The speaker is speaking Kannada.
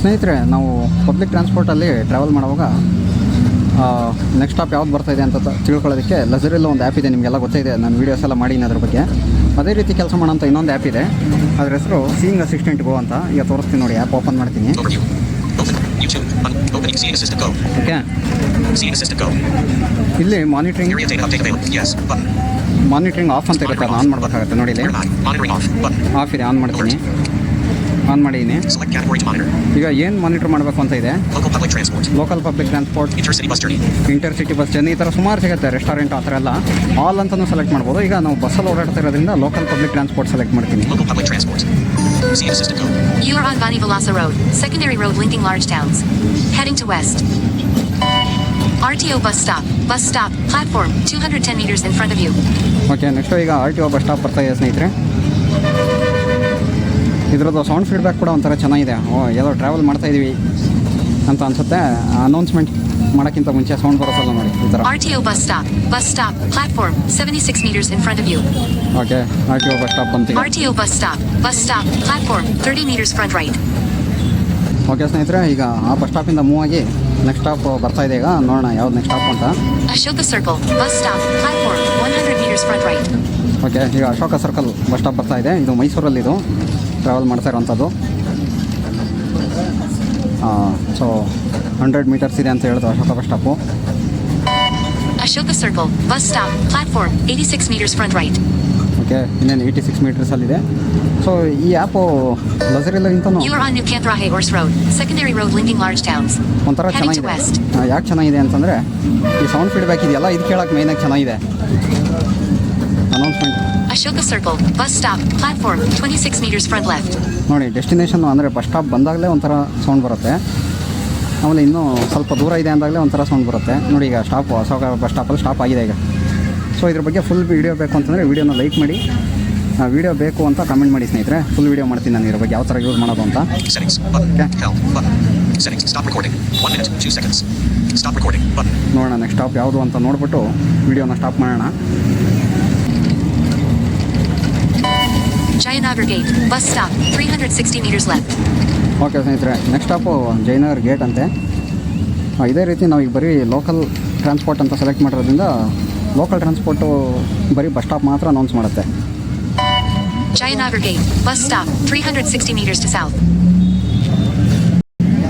ಸ್ನೇಹಿತರೆ ನಾವು ಪಬ್ಲಿಕ್ ಟ್ರಾನ್ಸ್ಪೋರ್ಟಲ್ಲಿ ಟ್ರಾವೆಲ್ ಮಾಡುವಾಗ ನೆಕ್ಸ್ಟ್ ಸ್ಟಾಪ್ ಯಾವ್ದು ಬರ್ತಾ ಇದೆ ಅಂತ ತಿಳ್ಕೊಳ್ಳೋದಕ್ಕೆ ಲಜರಿಲ್ಲ ಒಂದು ಆ್ಯಪ್ ಇದೆ ನಿಮಗೆಲ್ಲ ಗೊತ್ತಿದೆ ನಾನು ವೀಡಿಯೋಸ್ ಎಲ್ಲ ಮಾಡೀನಿ ಅದ್ರ ಬಗ್ಗೆ. ಅದೇ ರೀತಿ ಕೆಲಸ ಮಾಡೋಂಥ ಇನ್ನೊಂದು ಆ್ಯಪ್ ಇದೆ. ಅದರ ಹೆಸರು ಸೀಯಿಂಗ್ ಅಸಿಸ್ಟೆಂಟ್ ಗೋ ಅಂತ ಈಗ ತೋರಿಸ್ತೀನಿ ನೋಡಿ ಆ್ಯಪ್ ಓಪನ್ ಮಾಡ್ತೀನಿ. ಓಕೆ ಇಲ್ಲಿ ಮಾನಿಟ್ರಿಂಗ್. ಮಾನಿಟ್ರಿಂಗ್ ಆಫ್ ಅಂತ ಇರುತ್ತೆ ಆನ್ ಮಾಡಬೇಕಾಗುತ್ತೆ ನೋಡಿ ಇಲ್ಲಿ. ಆಫ್ ಇದೆ ಆನ್ ಮಾಡ್ತೀನಿ. ಆನ್ ಮಾಡಿದ್ದೀನಿ ಈಗ ಏನು ಮಾನಿಟರ್ ಮಾಡಬೇಕು ಅಂತ ಇದೆ? Local public inter city bus journey ಈ ಥರ ಸುಮಾರು ಸಿಗುತ್ತೆ ರೆಸ್ಟೋರೆಂಟ್ ಆ ಥರ ಎಲ್ಲ. ಆಲ್ ಅಂತಲೂ ಸೆಲೆಕ್ಟ್ ಮಾಡ್ಬೋದು. ಈಗ ನಾವು ಬಸ್ಸಲ್ಲಿ ಓಡಾಡ್ತಿರೋದರಿಂದ ಲೋಕಲ್ ಪಬ್ಲಿಕ್ ಟ್ರಾನ್ಸ್ಪೋರ್ಟ್ ಸೆಲೆಕ್ಟ್ ಮಾಡ್ತೀನಿ. ಯು ಆರ್ ಗಾನಿಕ್ ಲಾಸ್ಟ್ ಸೆಕೆಂಡರಿ ವೆಲ್ ವೀಯ್ತಿಂಗ್ ಆರ್ಸ್ಟ್ ಹ್ಯಾರಿಂಗ್ ಚು west R T bus stop bus stop airport two hundred in front you okay next ಈಗ R T O bus stop ಬರ್ತಾ ಇದೆ ಸ್ನೇಹಿತರೆ. ಇದ್ರದ್ದು ಸೌಂಡ್ ಫೀಡ್ಬ್ಯಾಕ್ ಕೂಡ ಒಂಥರ ಚೆನ್ನಾಗಿದೆ ಓ ಎಲ್ಲೋ ಟ್ರಾವೆಲ್ ಮಾಡ್ತಾ ಇದೀವಿ ಅಂತ ಅನ್ಸುತ್ತೆ ಅನೌನ್ಸ್ಮೆಂಟ್ ಮಾಡೋಕ್ಕಿಂತ ಮುಂಚೆ ಸೌಂಡ್ ಬರೋಸಲ್ಲ ನೋಡಿ ಈ ಥರ RTO bus stop. Bus stop. Platform. 76 meters in front of you. Okay R T O bus stop ಬಂತು ಈಗ. RTO bus stop. Bus stop. Platform. 30 meters front right okay ಸ್ನೇಹಿತರೆ ಈಗ ಆ ಬಸ್ ಸ್ಟಾಪಿಂದ ಮೂವ್ ಆಗಿ ನೆಕ್ಸ್ಟ್ ಸ್ಟಾಪ್ ಬರ್ತಾ ಇದೆ ಈಗ ನೋಡೋಣ ಯಾವ್ದು ನೆಕ್ಸ್ಟ್ ಸ್ಟಾಪ್ ಅಂತ Ashoka Circle. Bus stop. Platform. 100 meters front right. Okay ಈಗ ಅಶೋಕ ಸರ್ಕಲ್ ಬಸ್ ಸ್ಟಾಪ್ ಬರ್ತಾ ಇದೆ ಇದು ಮೈಸೂರಲ್ಲಿ ಇದು ಟ್ರಾವೆಲ್ ಮಾಡ್ತಾ ಇರೋವಂಥದ್ದು. ಸೊ ಹಂಡ್ರೆಡ್ ಮೀಟರ್ಸ್ ಇದೆ ಅಂತ ಹೇಳಿದ್ರು Ashoka bus stop Ashoka circle bus stop platform eighty six meters front right okay ಇನ್ನೇನು ಏಯ್ಟಿ ಸಿಕ್ಸ್ ಮೀಟರ್ಸಲ್ಲಿದೆ ಸೊ ಈ ಆ್ಯಪು towns. ಒಂಥರ ಚೆನ್ನಾಗಿದೆ. ಯಾಕೆ ಚೆನ್ನಾಗಿದೆ ಅಂತಂದರೆ ಈ ಸೌಂಡ್ ಫೀಡ್ಬ್ಯಾಕ್ ಇದೆಯಲ್ಲ ಇದು ಕೇಳೋಕ್ಕೆ ಮೇಯ್ನಾಗಿ ಚೆನ್ನಾಗಿದೆ. Announcement Ashoka Circle, bus stop, platform, 26 meters front left. ನೋಡಿ ಡೆಸ್ಟಿನೇಷನ್ ಅಂದರೆ ಬಸ್ ಸ್ಟಾಪ್ ಬಂದಾಗಲೇ ಒಂಥರ ಸೌಂಡ್ ಬರುತ್ತೆ. ಆಮೇಲೆ ಇನ್ನೂ ಸ್ವಲ್ಪ ದೂರ ಇದೆ ಅಂದಾಗಲೇ ಒಂಥರ ಸೌಂಡ್ ಬರುತ್ತೆ. ನೋಡಿ ಈಗ ಸ್ಟಾಪ್ ಅಶೋಕ ಬಸ್ ಸ್ಟಾಪಲ್ಲಿ ಸ್ಟಾಪ್ ಆಗಿದೆ ಈಗ. ಸೊ ಇದ್ರ ಬಗ್ಗೆ ಫುಲ್ ವೀಡಿಯೋ ಬೇಕು ಅಂತಂದರೆ ವೀಡಿಯೋನ ಲೈಕ್ ಮಾಡಿ. ವೀಡಿಯೋ ಬೇಕು ಅಂತ ಕಮೆಂಟ್ ಮಾಡಿ ಸ್ನೇಹಿತರೆ. ಫುಲ್ ವೀಡಿಯೋ ಮಾಡ್ತೀನಿ ನಾನು ಇದ್ರ ಬಗ್ಗೆ. ಯಾವ ಥರ ಯೂಸ್ ಮಾಡೋದು ಅಂತ. ನೋಡೋಣ ನೆಕ್ಸ್ಟ್ ಸ್ಟಾಪ್ ಯಾವುದು ಅಂತ ನೋಡ್ಬಿಟ್ಟು ವೀಡಿಯೋನ ಸ್ಟಾಪ್ ಮಾಡೋಣ. Jayanagar Gate, bus stop, 360 meters left. Okay ಸ್ನೇಹಿತರೆ ನೆಕ್ಸ್ಟ್ ಸ್ಟಾಪು ಜಯನಗರ್ ಗೇಟ್ ಅಂತೆ ಇದೇ ರೀತಿ ನಾವು ಈಗ ಬರೀ ಲೋಕಲ್ ಟ್ರಾನ್ಸ್ಪೋರ್ಟ್ ಅಂತ ಸೆಲೆಕ್ಟ್ ಮಾಡಿರೋದ್ರಿಂದ ಲೋಕಲ್ ಟ್ರಾನ್ಸ್ಪೋರ್ಟು ಬರೀ ಬಸ್ ಸ್ಟಾಪ್ ಮಾತ್ರ ಅನೌನ್ಸ್ ಮಾಡುತ್ತೆ Jayanagar Gate, bus stop, 360 meters to south.